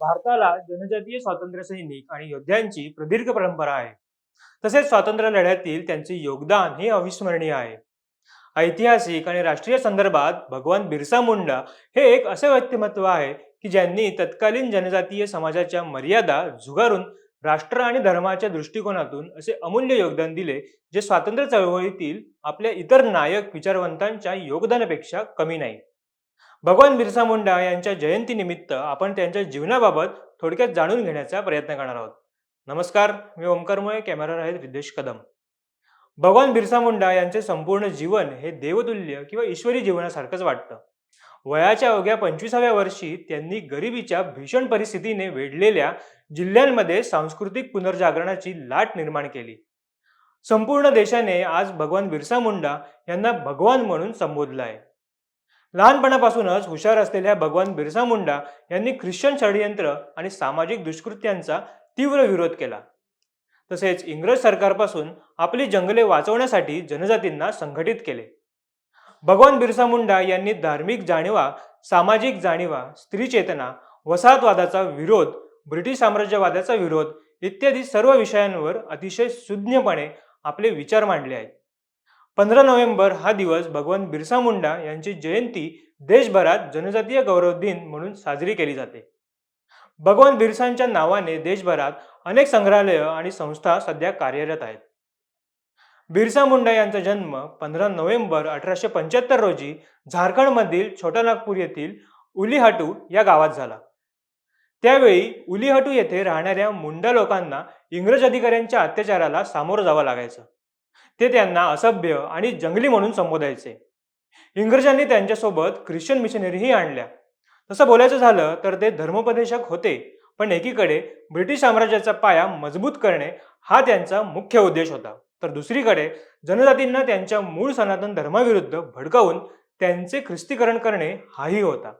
भारताला जनजातीय स्वातंत्र्य सैनिक आणि योद्ध्यांची प्रदीर्घ परंपरा आहे. तसेच स्वातंत्र्य लढ्यातील त्यांचे योगदान हे अविस्मरणीय आहे. ऐतिहासिक आणि राष्ट्रीय संदर्भात भगवान बिरसा मुंडा हे एक असे व्यक्तिमत्व आहे की ज्यांनी तत्कालीन जनजातीय समाजाच्या मर्यादा झुगारून राष्ट्र आणि धर्माच्या दृष्टिकोनातून असे अमूल्य योगदान दिले जे स्वातंत्र्य चळवळीतील आपल्या इतर नायक विचारवंतांच्या योगदानापेक्षा कमी नाही. भगवान बिरसा मुंडा यांच्या जयंतीनिमित्त आपण त्यांच्या जीवनाबाबत थोडक्यात जाणून घेण्याचा प्रयत्न करणार आहोत. नमस्कार मी ओंकारमय कॅमेरा आहेत रिद्धेश कदम. भगवान बिरसा मुंडा यांचे संपूर्ण जीवन हे देवतुल्य किंवा ईश्वरी जीवनासारखंच वाटतं. वयाच्या अवघ्या पंचवीसाव्या वर्षी त्यांनी गरिबीच्या भीषण परिस्थितीने वेढलेल्या जिल्ह्यांमध्ये सांस्कृतिक पुनर्जागरणाची लाट निर्माण केली. संपूर्ण देशाने आज भगवान बिरसा मुंडा यांना भगवान म्हणून संबोधलं आहे. लहानपणापासूनच हुशार असलेल्या भगवान बिरसा मुंडा यांनी ख्रिश्चन षडयंत्र आणि सामाजिक दुष्कृत्यांचा तीव्र विरोध केला. तसेच इंग्रज सरकारपासून आपली जंगले वाचवण्यासाठी जनजातींना संघटित केले. भगवान बिरसा मुंडा यांनी धार्मिक जाणीवा सामाजिक जाणीवा स्त्री चेतना वसाहतवादाचा विरोध ब्रिटिश साम्राज्यवादाचा विरोध इत्यादी सर्व विषयांवर अतिशय सुज्ञपणे आपले विचार मांडले आहेत. पंधरा नोव्हेंबर हा दिवस भगवान बिरसा मुंडा यांची जयंती देशभरात जनजातीय गौरव दिन म्हणून साजरी केली जाते. भगवान बिरसांच्या नावाने देशभरात अनेक संग्रहालय आणि संस्था सध्या कार्यरत आहेत. बिरसा मुंडा यांचा जन्म पंधरा नोव्हेंबर अठराशे पंच्याहत्तर रोजी झारखंडमधील छोटा नागपूर येथील उलीहाटू या गावात झाला. त्यावेळी उलीहाटू येथे राहणाऱ्या मुंडा लोकांना इंग्रज अधिकाऱ्यांच्या अत्याचाराला सामोरं जावं लागायचं. ते त्यांना असभ्य आणि जंगली म्हणून संबोधायचे. इंग्रजांनी त्यांच्यासोबत ख्रिश्चन मिशनरीही आणल्या. तसं बोलायचं झालं तर ते धर्मोपदेशक होते पण एकीकडे ब्रिटिश साम्राज्याचा पाया मजबूत करणे हा त्यांचा मुख्य उद्देश होता. तर दुसरीकडे जनजातींना त्यांच्या मूळ सनातन धर्माविरुद्ध भडकावून त्यांचे ख्रिस्तीकरण करणे हाही होता.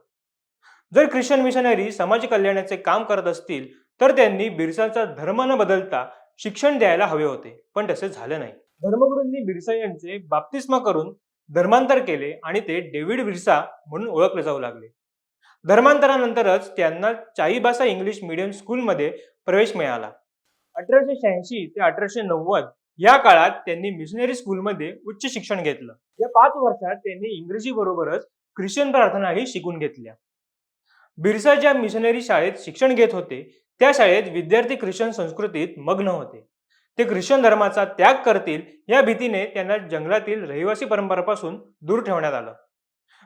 जर ख्रिश्चन मिशनरी समाज कल्याणाचे काम करत असतील तर त्यांनी बिरसाचा धर्म न बदलता शिक्षण द्यायला हवे होते पण तसे झाले नाही. धर्मगुरूंनी बिरसा यांचे बाप्तिस्मा करून धर्मांतर केले आणि ते डेव्हिड बिरसा म्हणून ओळखले जाऊ लागले. धर्मांतरानंतरच त्यांना चाईबासा इंग्लिश मीडियम स्कूलमध्ये प्रवेश मिळाला. अठराशे शहाऐंशी ते अठराशे नव्वद या काळात त्यांनी मिशनरी स्कूलमध्ये उच्च शिक्षण घेतलं. या पाच वर्षात त्यांनी इंग्रजी बरोबरच ख्रिश्चन प्रार्थनाही शिकून घेतल्या. बिरसा ज्या मिशनरी शाळेत शिक्षण घेत होते त्या शाळेत विद्यार्थी ख्रिश्चन संस्कृतीत मग्न होते. ते ख्रिश्चन धर्माचा त्याग करतील या भीतीने त्यांना जंगलातील रहिवासी परंपरापासून दूर ठेवण्यात आलं.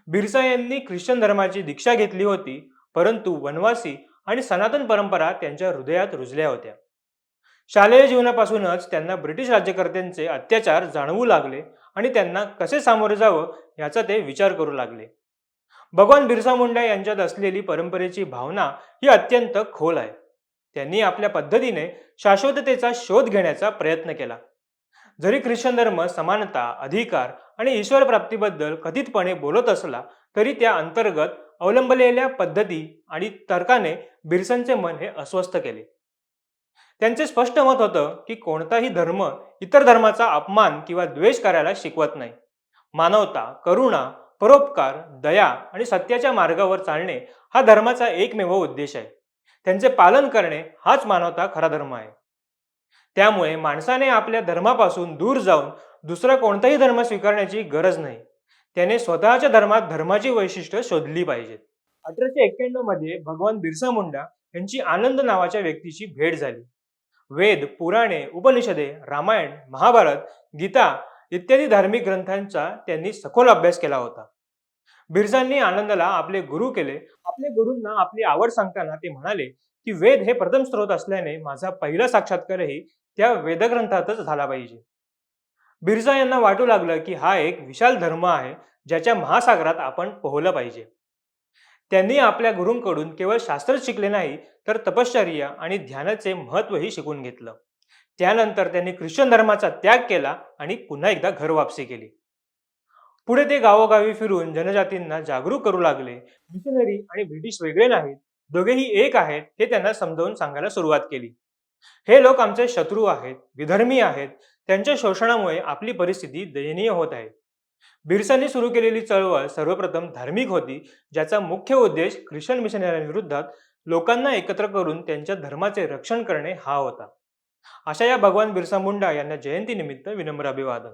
बिरसा यांनी ख्रिश्चन धर्माची दीक्षा घेतली होती परंतु वनवासी आणि सनातन परंपरा त्यांच्या हृदयात रुजल्या होत्या. शालेय जीवनापासूनच त्यांना ब्रिटिश राज्यकर्त्यांचे अत्याचार जाणवू लागले आणि त्यांना कसे सामोरे जावं याचा ते विचार करू लागले. भगवान बिरसा मुंडा यांच्यात असलेली परंपरेची भावना ही अत्यंत खोल आहे. त्यांनी आपल्या पद्धतीने शाश्वततेचा शोध घेण्याचा प्रयत्न केला. जरी ख्रिश्चन धर्म समानता अधिकार आणि ईश्वर प्राप्तीबद्दल कथितपणे बोलत असला तरी त्या अंतर्गत अवलंबलेल्या पद्धती आणि तर्काने बिरसनचे मन हे अस्वस्थ केले. त्यांचे स्पष्ट मत होतं की कोणताही धर्म इतर धर्माचा अपमान किंवा द्वेष करायला शिकवत नाही. मानवता करुणा परोपकार दया आणि सत्याच्या मार्गावर चालणे हा धर्माचा एकमेव उद्देश आहे. त्यांचे पालन करणे हाच मानवता खरा धर्म आहे. त्यामुळे माणसाने आपल्या धर्मापासून दूर जाऊन दुसरा कोणताही धर्म स्वीकारण्याची गरज नाही. त्याने स्वतःच्या धर्मात धर्माची वैशिष्ट्य शोधली पाहिजेत. अठराशे एक्क्याण्णवमध्ये भगवान बिरसा मुंडा यांची आनंद नावाच्या व्यक्तीची भेट झाली. वेद पुराणे उपनिषदे रामायण महाभारत गीता इत्यादी धार्मिक ग्रंथांचा त्यांनी सखोल अभ्यास केला होता. बिरजांनी आनंदाला आपले गुरु केले. आपले गुरूंना आपली आवड सांगताना ते म्हणाले की वेद हे प्रथम स्रोत असल्याने माझा पहिला साक्षात्कारही त्या वेदग्रंथातच झाला पाहिजे. बिरजा यांना वाटू लागलं की हा एक विशाल धर्म आहे ज्याच्या महासागरात आपण पोहलं पाहिजे. त्यांनी आपल्या गुरूंकडून केवळ शास्त्रच शिकले नाही तर तपश्चर्या आणि ध्यानाचे महत्त्वही शिकून घेतलं. त्यानंतर त्यांनी ख्रिश्चन धर्माचा त्याग केला आणि पुन्हा एकदा घर वापसी केली. पुढे ते गावोगावी फिरून जनजातींना जागरूक करू लागले. मिशनरी आणि ब्रिटिश वेगळे नाहीत. दोघेही एक आहेत हे त्यांना समजावून सांगायला सुरुवात केली. हे लोक आमचे शत्रू आहेत विधर्मी आहेत. त्यांच्या शोषणामुळे आपली परिस्थिती दयनीय होत आहे. बिरसांनी सुरू केलेली चळवळ सर्वप्रथम धार्मिक होती ज्याचा मुख्य उद्देश ख्रिश्चन मिशनऱ्यांविरुद्धात लोकांना एकत्र करून त्यांच्या धर्माचे रक्षण करणे हा होता. अशा या भगवान बिरसा मुंडा यांना जयंतीनिमित्त विनम्र अभिवादन.